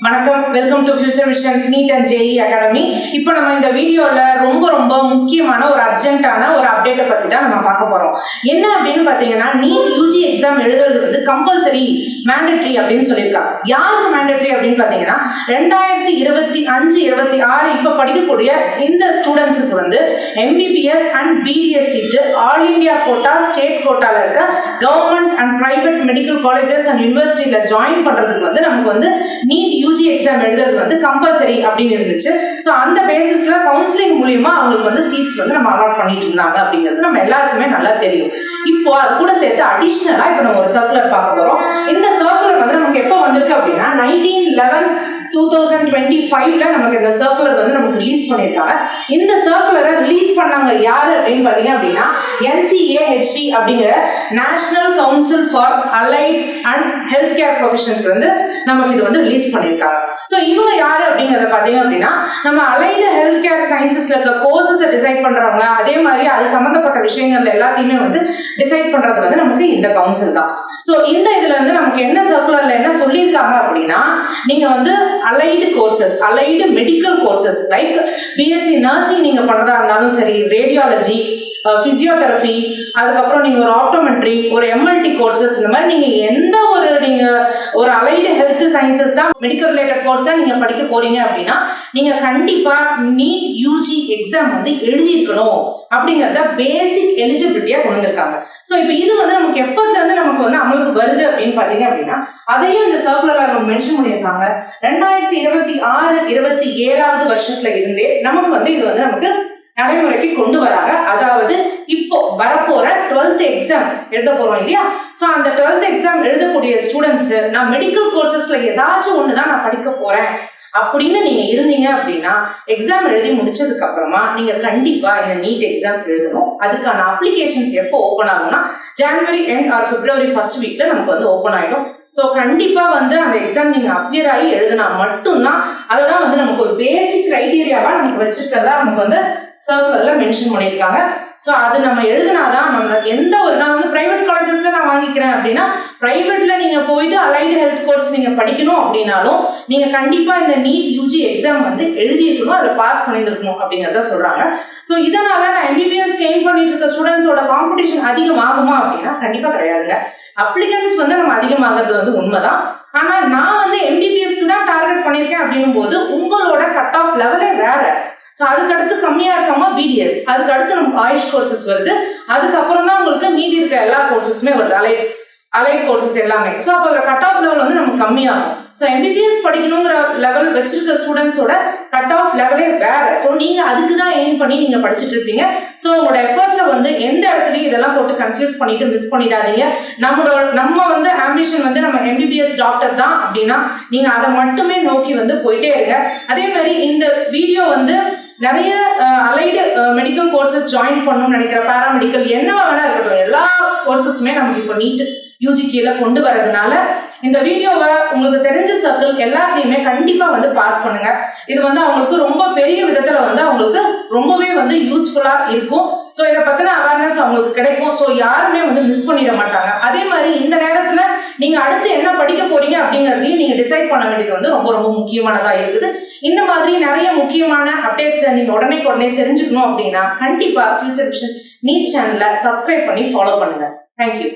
வணக்கம். Welcome to future vision NEET and JEE academy இப்போ நம்ம இந்த வீடியோவில் ரொம்ப ரொம்ப முக்கியமான ஒரு அர்ஜென்ட்டான ஒரு அப்டேட்டை பற்றி தான் நம்ம பார்க்க போகிறோம் என்ன அப்படின்னு பார்த்தீங்கன்னா நீட் யூஜி எக்ஸாம் எழுதுறது வந்து கம்பல்சரி மேண்டட்ரி அப்படின்னு சொல்லியிருக்காங்க. யாருக்கு மேண்டட்ரி அப்படின்னு பார்த்தீங்கன்னா ரெண்டாயிரத்தி இருபத்தி அஞ்சு இருபத்தி ஆறு இப்போ படிக்கக்கூடிய இந்த ஸ்டூடெண்ட்ஸுக்கு வந்து MBBS and BDS seat all India quota state கோட்டால இருக்க government and private medical colleges and யூனிவர்சிட்டியில் ஜாயின் பண்ணுறதுக்கு வந்து நமக்கு வந்து நீட் யூஜி எக்ஸாம் எழுதுறது வந்து கம்பல்சரி அப்படின்னு இருந்துச்சு. ஸோ அந்த பேசிஸ்ல கவுன்சிலிங் மூலியமா அவங்களுக்கு வந்து சீட்ஸ் வந்து நம்ம அலாட் பண்ணிட்டு இருந்தாங்க அப்படிங்கிறது நம்ம எல்லாருக்குமே நல்லா தெரியும். இப்போ அது கூட சேர்த்து அடிஷ்னலா இப்போ நம்ம ஒரு சர்க்குலர் பார்க்க போறோம். இந்த சர்க்குலர் வந்து நமக்கு எப்போ வந்திருக்கு அப்படின்னா nineteen eleven two thousand twenty ஃபைவ்ல நமக்கு இந்த சர்க்குலர் வந்து நமக்கு ரிலீஸ் பண்ணியிருக்காங்க. இந்த சர்க்குலரை ரிலீஸ் பண்ணாங்க யாரு அப்படின்னு பாத்தீங்க அப்படின்னா என்சிஏஹெச்டி அப்படிங்கிற national council for allied and health care professions வந்து நமக்கு இது வந்து ரிலீஸ் பண்ணியிருக்காங்க. ஸோ இவங்க யாரு அப்படிங்கிறத பார்த்தீங்க அப்படின்னா நம்ம அலைடு ஹெல்த் கேர் சயின்சஸ்ல இருக்க கோர்சஸை டிசைட் பண்றவங்க அதே மாதிரி அது சம்மந்தப்பட்ட விஷயங்கள் எல்லாத்தையுமே வந்து டிசைட் பண்றது வந்து நமக்கு இந்த கவுன்சில் தான். ஸோ இந்த இதுல இருந்து நமக்கு என்ன சர்க்குலர்ல என்ன சொல்லியிருக்காங்க அப்படின்னா நீங்க வந்து allied courses allied medical courses like BSc nursing நீங்க பண்றதா இருந்தாலும் சரி ரேடியாலஜி பிசியோதெரபி அதுக்கப்புறம் நீங்க ஒரு ஆப்டோமெட்ரி ஒரு எம்எல்டி கோர்சஸ் இந்த மாதிரி நீங்க எந்த ஒரு நீங்க ஒரு அலைடு ஹெல்த் சயின்சஸ் தான் மெடிக்கல் ரிலேட்டட் கோர்ஸ் தான் நீங்க படிக்க போறீங்க அப்படின்னா நீங்க கண்டிப்பா நீட் யூஜி எக்ஸாம் வந்து எழுதியிருக்கணும் அப்படிங்கறத பேசிக் எலிஜிபிலிட்டியா கொண்டு வந்திருக்காங்க. ஸோ இப்போ இது வந்து நமக்கு எப்பத்துல இருந்து நமக்கு வந்து அமலுக்கு வருது அப்படின்னு பாத்தீங்க அப்படின்னா அதையும் இந்த சர்க்குலர்ல நம்ம மென்ஷன் பண்ணியிருக்காங்க. ரெண்டாயிரத்தி இருபத்தி ஆறு இருபத்தி ஏழாவது வருஷத்துல இருந்தே நமக்கு வந்து இது வந்து நமக்கு நடைமுறைக்கு கொண்டு வராங்க. அதாவது இப்போ வரப்போற டுவெல்த் எக்ஸாம் எழுத போறோம் இல்லையா? ஸோ அந்த டுவெல்த் எக்ஸாம் எழுதக்கூடிய ஸ்டூடெண்ட்ஸ் நான் மெடிக்கல் கோர்சஸ்ல ஏதாச்சும் ஒன்று தான் நான் படிக்க போறேன். அப்படின்னு நீங்க இருந்தீங்க அப்படின்னா எக்ஸாம் எழுதி முடிச்சதுக்கு அப்புறமா நீங்க கண்டிப்பா இந்த நீட் எக்ஸாம் எழுதணும். அதுக்கான அப்ளிகேஷன்ஸ் எப்போ ஓப்பன் ஆகும்னா January end or February first வீக்ல நமக்கு வந்து ஓப்பன் ஆயிடும். ஸோ கண்டிப்பா வந்து அந்த எக்ஸாம் நீங்க அப்பியர் ஆகி எழுதினா மட்டும்தான் அதை தான் வந்து நமக்கு ஒரு பேசிக் கிரைடீரியாவா நமக்கு வச்சிருக்கிறதா நமக்கு வந்து சர்க்குலர்ல மென்ஷன் பண்ணியிருக்காங்க. ஸோ அது நம்ம எழுதினாதான் நம்ம எந்த ஒரு நான் வந்து பிரைவேட் காலேஜஸ்ல நான் வாங்கிக்கிறேன் அப்படின்னா பிரைவேட்ல நீங்க போயிட்டு அலைடு ஹெல்த் கோர்ஸ் நீங்க படிக்கணும் அப்படின்னாலும் நீங்க கண்டிப்பா இந்த நீட் யூஜி எக்ஸாம் வந்து எழுதியிருக்கணும் அதில் பாஸ் பண்ணியிருக்கணும் அப்படிங்கிறத சொல்றாங்க. ஸோ இதனால நான் எம்பிபிஎஸ் கெயின் பண்ணிட்டு இருக்க ஸ்டூடெண்ட்ஸோட காம்படிஷன் அதிகமாகுமா அப்படின்னா கண்டிப்பா கிடையாதுங்க. அப்ளிகன்ஸ் வந்து நம்ம அதிகமாகிறது வந்து உண்மைதான். ஆனா நான் வந்து எம்பிபிஎஸ்க்கு தான் டார்கெட் பண்ணியிருக்கேன் அப்படின்னும் போது உங்களோட கட் ஆஃப் லெவலே வேற. ஸோ அதுக்கடுத்து கம்மியாக இருக்காமல் இருக்காம பிடிஎஸ் அதுக்கடுத்து நம்ம நமக்கு ஆயுஷ் கோர்சஸ் வருது. அதுக்கப்புறம் தான் உங்களுக்கு மீதி இருக்க எல்லா கோர்சஸுமே வருது. அலை அலைட் கோர்சஸ் எல்லாமே. ஸோ அப்போ அதில் கட் ஆஃப் லெவல் வந்து நமக்கு கம்மியாகும். ஸோ எம்பிபிஎஸ் படிக்கணுங்கிற லெவல் வச்சிருக்க ஸ்டூடெண்ட்ஸோட கட் ஆஃப் லெவலே வேற. ஸோ நீங்கள் அதுக்கு தான் எய்ம் பண்ணி நீங்கள் படிச்சுட்டு இருப்பீங்க. ஸோ உங்களோட எஃபர்ட்ஸை வந்து எந்த இடத்துலையும் இதெல்லாம் போட்டு கன்ஃபியூஸ் பண்ணிட்டு மிஸ் பண்ணிடாதீங்க. நம்மளோட நம்ம வந்து ஆம்பிஷன் வந்து நம்ம எம்பிபிஎஸ் டாக்டர் தான் அப்படின்னா நீங்கள் அதை மட்டுமே நோக்கி வந்து போயிட்டே இருங்க. அதே மாதிரி இந்த வீடியோ வந்து நிறைய அலைடு மெடிக்கல் கோர்சஸ் ஜாயின் பண்ணணும்னு நினைக்கிற பேராமெடிக்கல் என்னவா வேணா இருக்கட்டும். எல்லா கோர்சஸுமே நமக்கு இப்போ நீட் யூஜி கீழே கொண்டு வரதுனால இந்த வீடியோவை உங்களுக்கு தெரிஞ்ச சர்க்கிள் எல்லாத்துலேயுமே கண்டிப்பாக வந்து பாஸ் பண்ணுங்க. இது வந்து அவங்களுக்கு ரொம்ப பெரிய விதத்தில் வந்து அவங்களுக்கு ரொம்பவே வந்து யூஸ்ஃபுல்லாக இருக்கும். ஸோ இதை பற்றின அவேர்னஸ் அவங்களுக்கு கிடைக்கும். ஸோ யாருமே வந்து மிஸ் பண்ணிட மாட்டாங்க. அதே மாதிரி இந்த நேரத்தில் நீங்கள் அடுத்து என்ன படிக்க போறீங்க அப்படிங்கிறதையும் நீங்கள் டிசைட் பண்ண வேண்டியது வந்து ரொம்ப ரொம்ப முக்கியமானதாக இருக்குது. இந்த மாதிரி நிறைய முக்கியமான அப்டேட்ஸை நீங்கள் உடனே உடனே தெரிஞ்சுக்கணும் அப்படின்னா கண்டிப்பா ஃபியூச்சர் விஷன் நீட் சேனலை சப்ஸ்கிரைப் பண்ணி ஃபாலோ பண்ணுங்க. Thank you